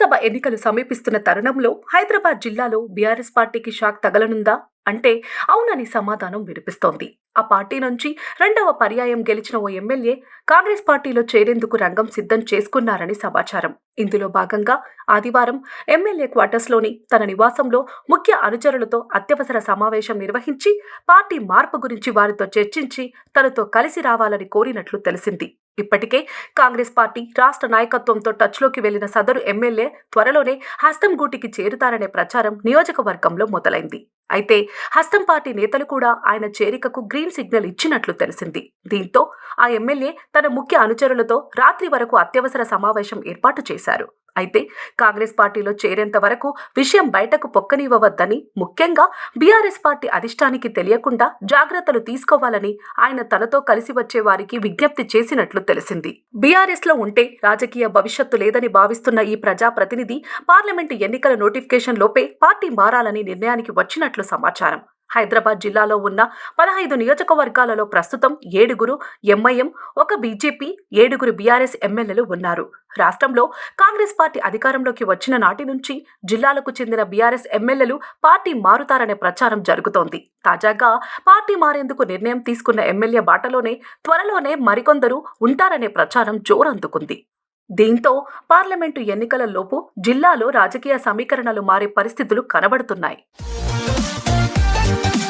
లోక్సభ ఎన్నికలు సమీపిస్తున్న తరుణంలో హైదరాబాద్ జిల్లాలో బీఆర్ఎస్ పార్టీకి షాక్ తగలనుందా? అంటే అవునని సమాధానం వినిపిస్తోంది. ఆ పార్టీ నుంచి రెండవ పర్యాయం గెలిచిన ఓ ఎమ్మెల్యే కాంగ్రెస్ పార్టీలో చేరేందుకు రంగం సిద్ధం చేసుకున్నారని సమాచారం. ఇందులో భాగంగా ఆదివారం ఎమ్మెల్యే క్వార్టర్స్లోని తన నివాసంలో ముఖ్య అనుచరులతో అత్యవసర సమావేశం నిర్వహించి పార్టీ మార్పు గురించి వారితో చర్చించి తనతో కలిసి రావాలని కోరినట్లు తెలిసింది. ఇప్పటికే కాంగ్రెస్ పార్టీ రాష్ట్ర నాయకత్వంతో టచ్లోకి వెళ్ళిన సదరు ఎమ్మెల్యే త్వరలోనే హస్తం గూటికి చేరుతారనే ప్రచారం నియోజకవర్గంలో మొదలైంది. అయితే హస్తం పార్టీ నేతలు కూడా ఆయన చేరికకు గ్రీన్ సిగ్నల్ ఇచ్చినట్లు తెలిసింది. దీంతో ఆ ఎమ్మెల్యే తన ముఖ్య అనుచరులతో రాత్రి వరకు అత్యవసర సమావేశం ఏర్పాటు చేశారు. అయితే కాంగ్రెస్ పార్టీలో చేరేంత వరకు విషయం బయటకు పొక్కనివ్వవద్దని ముఖ్యంగా బీఆర్ఎస్ పార్టీ అధిష్టానికి తెలియకుండా జాగ్రత్తలు తీసుకోవాలని ఆయన తనతో కలిసి వచ్చే వారికి విజ్ఞప్తి చేసినట్లు తెలిసింది. బీఆర్ఎస్లో ఉంటే రాజకీయ భవిష్యత్తు లేదని భావిస్తున్న ఈ ప్రజాప్రతినిధి పార్లమెంటు ఎన్నికల నోటిఫికేషన్ లోపే పార్టీ మారాలని నిర్ణయానికి వచ్చినట్లు సమాచారం. హైదరాబాద్ జిల్లాలో ఉన్న పదహైదు నియోజకవర్గాలలో ప్రస్తుతం ఏడుగురు ఎంఐఎం ఒక బీజేపీ ఏడుగురు బీఆర్ఎస్ ఎమ్మెల్యేలు ఉన్నారు. రాష్ట్రంలో కాంగ్రెస్ పార్టీ అధికారంలోకి వచ్చిన నాటి నుంచి జిల్లాలకు చెందిన బీఆర్ఎస్ ఎమ్మెల్యేలు పార్టీ మారుతారనే ప్రచారం జరుగుతోంది. తాజాగా పార్టీ మారేందుకు నిర్ణయం తీసుకున్న ఎమ్మెల్యే బాటలోనే త్వరలోనే మరికొందరు ఉంటారనే ప్రచారం జోరందుకుంది. దీంతో పార్లమెంటు ఎన్నికలలోపు జిల్లాలో రాజకీయ సమీకరణలు మారే పరిస్థితులు కనబడుతున్నాయి. Thank you.